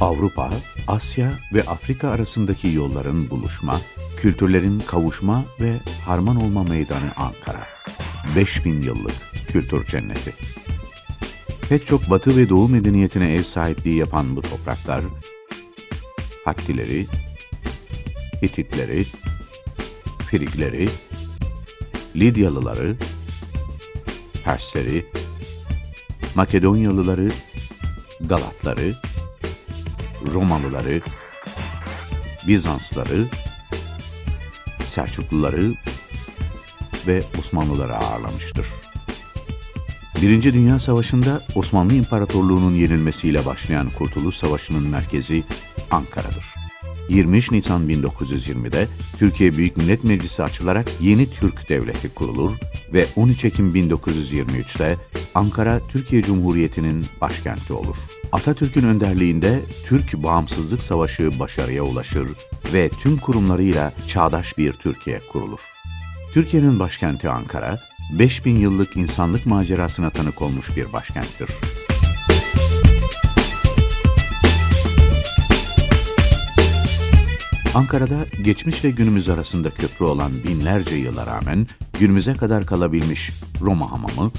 Avrupa, Asya ve Afrika arasındaki yolların buluşma, kültürlerin kavuşma ve harman olma meydanı Ankara. 5000 yıllık kültür cenneti. Pek çok batı ve doğu medeniyetine ev sahipliği yapan bu topraklar, Hattileri, Hititleri, Frigleri, Lidyalıları, Persleri, Makedonyalıları, Galatları, Romalıları, Bizansları, Selçukluları ve Osmanlıları ağırlamıştır. Birinci Dünya Savaşı'nda Osmanlı İmparatorluğu'nun yenilmesiyle başlayan Kurtuluş Savaşı'nın merkezi Ankara'dır. 23 Nisan 1920'de Türkiye Büyük Millet Meclisi açılarak yeni Türk Devleti kurulur ve 13 Ekim 1923'te Ankara Türkiye Cumhuriyeti'nin başkenti olur. Atatürk'ün önderliğinde Türk Bağımsızlık Savaşı başarıya ulaşır ve tüm kurumlarıyla çağdaş bir Türkiye kurulur. Türkiye'nin başkenti Ankara, 5000 yıllık insanlık macerasına tanık olmuş bir başkenttir. Ankara'da geçmişle günümüz arasında köprü olan binlerce yıla rağmen günümüze kadar kalabilmiş Roma Hamamı,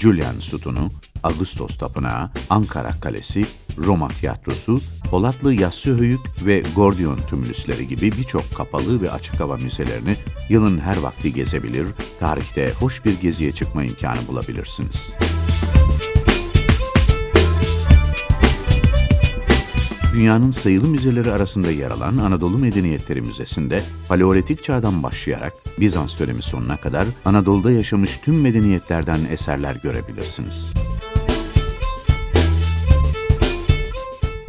Julian Sütunu, Ağustos Tapınağı, Ankara Kalesi, Roma Tiyatrosu, Polatlı Yassı Höyük ve Gordiyon Tümülüsleri gibi birçok kapalı ve açık hava müzelerini yılın her vakti gezebilir, tarihte hoş bir geziye çıkma imkanı bulabilirsiniz. Dünyanın sayılı müzeleri arasında yer alan Anadolu Medeniyetleri Müzesi'nde Paleolitik çağdan başlayarak Bizans dönemi sonuna kadar Anadolu'da yaşamış tüm medeniyetlerden eserler görebilirsiniz.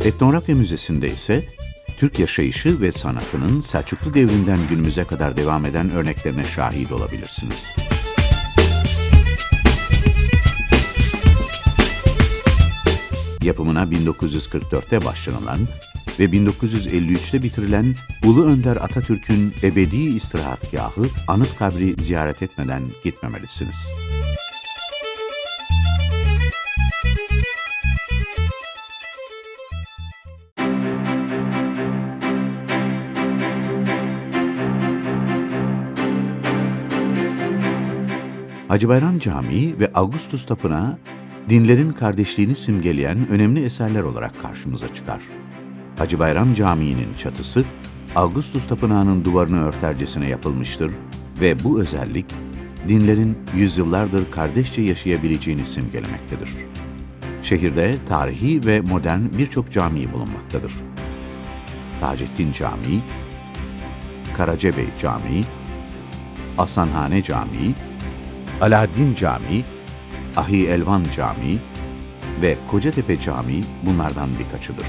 Etnografya Müzesi'nde ise Türk yaşayışı ve sanatının Selçuklu devrinden günümüze kadar devam eden örneklerine şahit olabilirsiniz. Yapımına 1944'te başlanılan ve 1953'te bitirilen Ulu Önder Atatürk'ün ebedi istirahatgahı Anıtkabri ziyaret etmeden gitmemelisiniz. Hacı Bayram Camii ve Augustus Tapınağı dinlerin kardeşliğini simgeleyen önemli eserler olarak karşımıza çıkar. Hacı Bayram Camii'nin çatısı Augustus Tapınağı'nın duvarını örtercesine yapılmıştır ve bu özellik dinlerin yüzyıllardır kardeşçe yaşayabileceğini simgelemektedir. Şehirde tarihi ve modern birçok cami bulunmaktadır. Taceddin Camii, Karacabey Camii, Asanhane Camii, Alaaddin Camii, Ahi Elvan Camii ve Kocatepe Camii bunlardan birkaçıdır.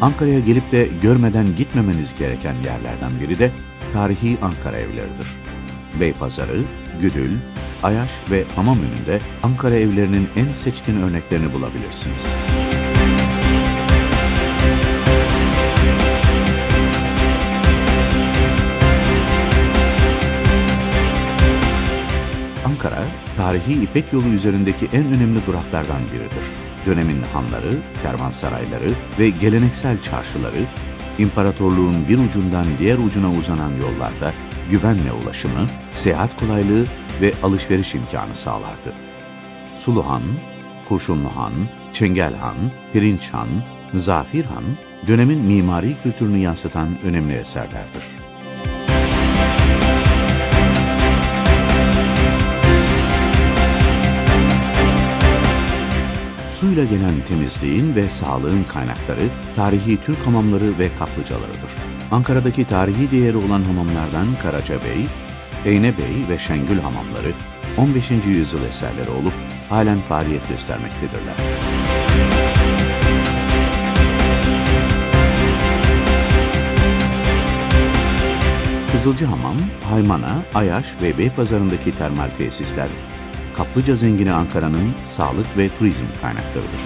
Ankara'ya gelip de görmeden gitmemeniz gereken yerlerden biri de tarihi Ankara evleridir. Beypazarı, Güdül, Ayaş ve Hamamönü'nde Ankara evlerinin en seçkin örneklerini bulabilirsiniz. Tarihi İpek yolu üzerindeki en önemli duraklardan biridir. Dönemin hanları, kervansarayları ve geleneksel çarşıları, imparatorluğun bir ucundan diğer ucuna uzanan yollarda güvenle ulaşımı, seyahat kolaylığı ve alışveriş imkanı sağlardı. Suluhan, Kurşunluhan, Çengelhan, Pirinçhan, Zafirhan, dönemin mimari kültürünü yansıtan önemli eserlerdir. Suyla gelen temizliğin ve sağlığın kaynakları tarihi Türk hamamları ve kaplıcalarıdır. Ankara'daki tarihi değeri olan hamamlardan Karacabey, Eynebey ve Şengül hamamları 15. yüzyıl eserleri olup halen faaliyet göstermektedirler. Kızılcı Hamam, Haymana, Ayaş ve Beypazarı'ndaki termal tesisler kaplıca zengini Ankara'nın sağlık ve turizm kaynaklarıdır.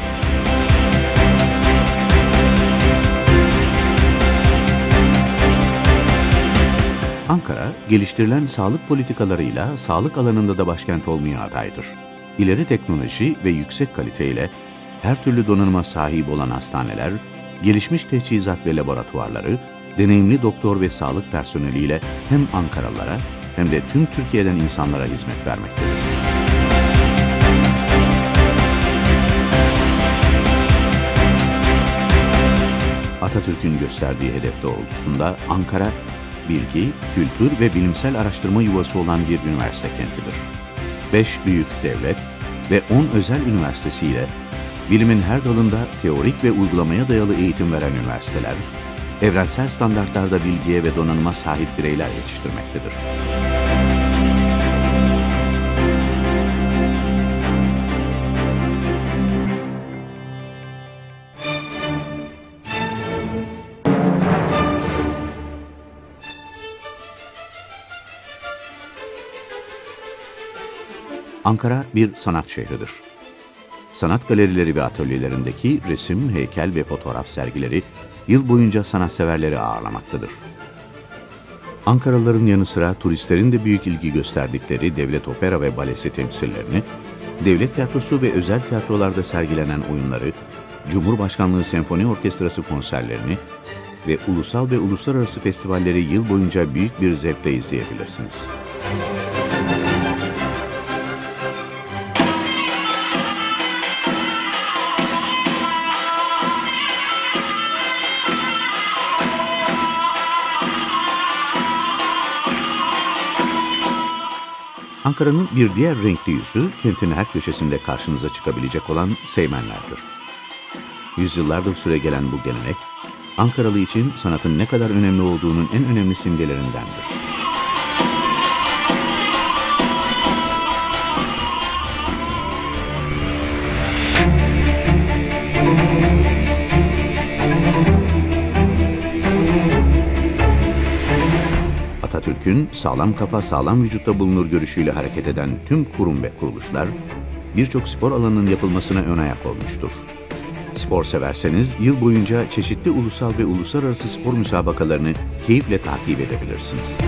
Ankara, geliştirilen sağlık politikalarıyla sağlık alanında da başkent olmaya adaydır. İleri teknoloji ve yüksek kaliteyle her türlü donanıma sahip olan hastaneler, gelişmiş teçhizat ve laboratuvarları, deneyimli doktor ve sağlık personeliyle hem Ankaralılara hem de tüm Türkiye'den insanlara hizmet vermektedir. Atatürk'ün gösterdiği hedef doğrultusunda Ankara, bilgi, kültür ve bilimsel araştırma yuvası olan bir üniversite kentidir. Beş büyük devlet ve on özel üniversitesiyle bilimin her dalında teorik ve uygulamaya dayalı eğitim veren üniversiteler, evrensel standartlarda bilgiye ve donanıma sahip bireyler yetiştirmektedir. Ankara bir sanat şehridir. Sanat galerileri ve atölyelerindeki resim, heykel ve fotoğraf sergileri yıl boyunca sanatseverleri ağırlamaktadır. Ankaralıların yanı sıra turistlerin de büyük ilgi gösterdikleri devlet opera ve balesi temsillerini, devlet tiyatrosu ve özel tiyatrolarda sergilenen oyunları, Cumhurbaşkanlığı Senfoni Orkestrası konserlerini ve ulusal ve uluslararası festivalleri yıl boyunca büyük bir zevkle izleyebilirsiniz. Ankara'nın bir diğer renkli yüzü kentin her köşesinde karşınıza çıkabilecek olan Seymenler'dir. Yüzyıllardır süre gelen bu gelenek, Ankaralı için sanatın ne kadar önemli olduğunun en önemli simgelerindendir. Atatürk'ün sağlam kafa sağlam vücutta bulunur görüşüyle hareket eden tüm kurum ve kuruluşlar birçok spor alanının yapılmasına ön ayak olmuştur. Spor severseniz yıl boyunca çeşitli ulusal ve uluslararası spor müsabakalarını keyifle takip edebilirsiniz.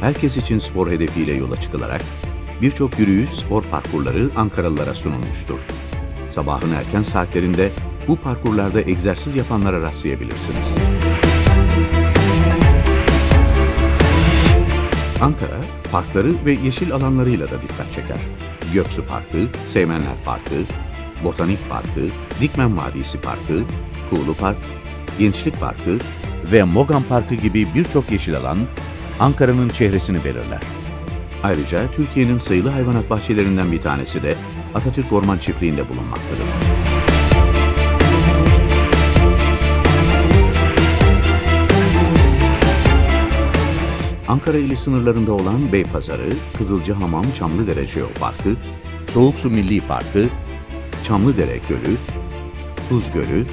Herkes için spor hedefiyle yola çıkılarak birçok yürüyüş spor parkurları Ankaralılara sunulmuştur. Sabahın erken saatlerinde bu parkurlarda egzersiz yapanlara rastlayabilirsiniz. Ankara, parkları ve yeşil alanlarıyla da dikkat çeker. Göksu Parkı, Seymenler Parkı, Botanik Parkı, Dikmen Vadisi Parkı, Kuğulu Park, Gençlik Parkı ve Mogan Parkı gibi birçok yeşil alan Ankara'nın çehresini belirler. Ayrıca Türkiye'nin sayılı hayvanat bahçelerinden bir tanesi de Atatürk Orman Çiftliği'nde bulunmaktadır. Ankara ili sınırlarında olan Beypazarı, Kızılcahamam Çamlıdere Jeoparkı, Soğuksu Milli Parkı, Çamlıdere Gölü, Tuz Gölü,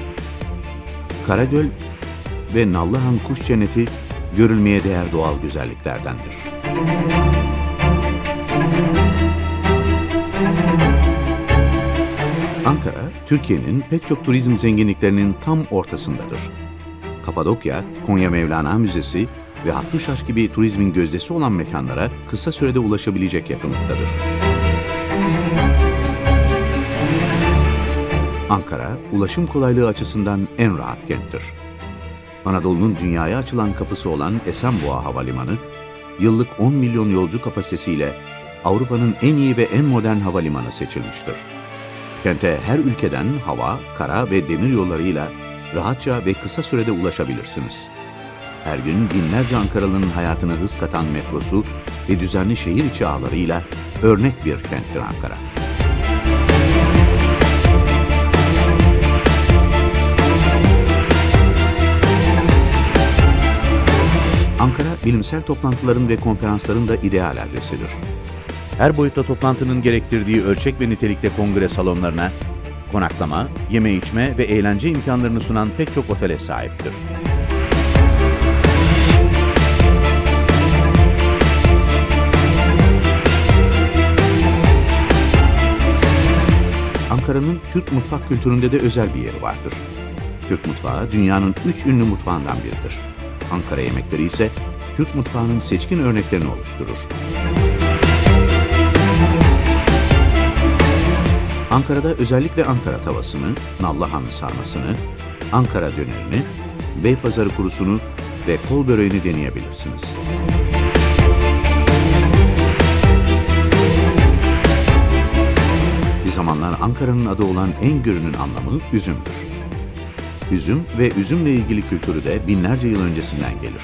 Karagöl ve Nallıhan Kuş Cenneti görülmeye değer doğal güzelliklerdendir. Ankara, Türkiye'nin pek çok turizm zenginliklerinin tam ortasındadır. Kapadokya, Konya Mevlana Müzesi ve Hattuşaş gibi turizmin gözdesi olan mekanlara kısa sürede ulaşabilecek yakınlıktadır. Ankara, ulaşım kolaylığı açısından en rahat kenttir. Anadolu'nun dünyaya açılan kapısı olan Esenboğa Havalimanı, yıllık 10 milyon yolcu kapasitesiyle Avrupa'nın en iyi ve en modern havalimanı seçilmiştir. Kente her ülkeden hava, kara ve demir yollarıyla rahatça ve kısa sürede ulaşabilirsiniz. Her gün binlerce Ankaralı'nın hayatına hız katan metrosu ve düzenli şehir içi ağlarıyla örnek bir kenttir Ankara. Ankara, bilimsel toplantıların ve konferansların da ideal adresidir. Her boyutta toplantının gerektirdiği ölçek ve nitelikte kongre salonlarına, konaklama, yeme içme ve eğlence imkanlarını sunan pek çok otele sahiptir. Ankara'nın Türk mutfak kültüründe de özel bir yeri vardır. Türk mutfağı dünyanın üç ünlü mutfağından biridir. Ankara yemekleri ise Türk mutfağının seçkin örneklerini oluşturur. Ankara'da özellikle Ankara tavasını, Nallıhan sarmasını, Ankara dönerini, Beypazarı kurusunu ve kol böreğini deneyebilirsiniz. Zamanlar Ankara'nın adı olan en görünün anlamı üzümdür. Üzüm ve üzümle ilgili kültürü de binlerce yıl öncesinden gelir.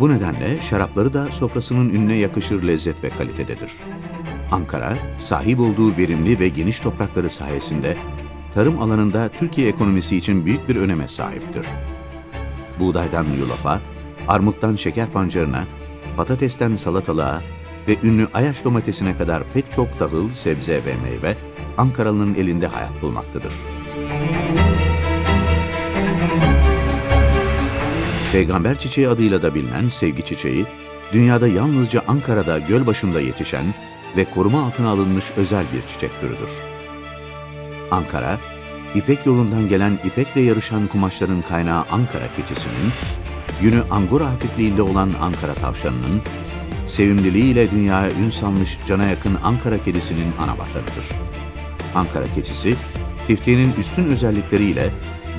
Bu nedenle şarapları da sofrasının ününe yakışır lezzet ve kalitededir. Ankara, sahip olduğu verimli ve geniş toprakları sayesinde tarım alanında Türkiye ekonomisi için büyük bir öneme sahiptir. Buğdaydan yulafa, armuttan şeker pancarına, patatesten salatalığa ve ünlü Ayaş domatesine kadar pek çok tahıl, sebze ve meyve Ankaralı'nın elinde hayat bulmaktadır. Peygamber çiçeği adıyla da bilinen sevgi çiçeği, dünyada yalnızca Ankara'da göl başında yetişen ve koruma altına alınmış özel bir çiçek türüdür. Ankara, İpek yolundan gelen ipekle yarışan kumaşların kaynağı Ankara keçisinin, yünü angora hafifliğinde olan Ankara tavşanının, sevimliliğiyle dünyaya ün salmış cana yakın Ankara kedisinin ana vatanıdır. Ankara keçisi, tiftiğinin üstün özellikleriyle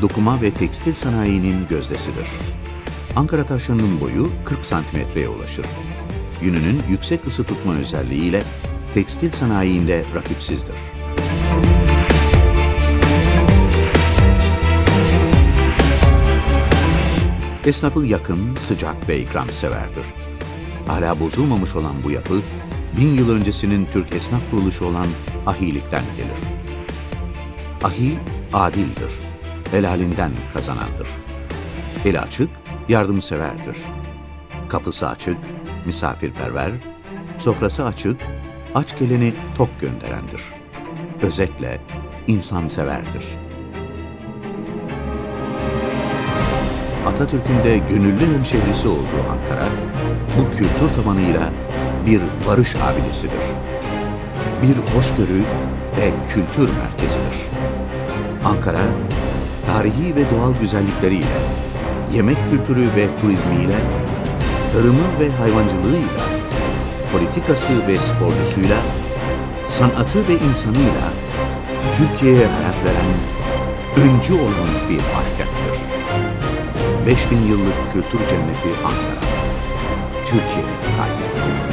dokuma ve tekstil sanayinin gözdesidir. Ankara tavşanının boyu 40 santimetreye ulaşır. Yününün yüksek ısı tutma özelliğiyle tekstil sanayinde rakipsizdir. Esnafı yakın, sıcak ve ikramseverdir. Hala bozulmamış olan bu yapı, bin yıl öncesinin Türk esnaf kuruluşu olan ahilikten gelir. Ahil, adildir, helalinden kazanandır. Eli açık, yardımseverdir. Kapısı açık, misafirperver, sofrası açık, aç geleni tok gönderendir. Özetle insanseverdir. Atatürk'ün de gönüllü hemşehrisi olduğu Ankara, bu kültür tabanıyla bir barış abidesidir. Bir hoşgörü ve kültür merkezidir. Ankara, tarihi ve doğal güzellikleriyle, yemek kültürü ve turizmiyle, tarımı ve hayvancılığıyla, politikası ve sporcusuyla, sanatı ve insanıyla Türkiye'ye hayat veren, öncü olan bir başkenttir. 5000 yıllık kültür cenneti Ankara. Türkiye'nin kalbi.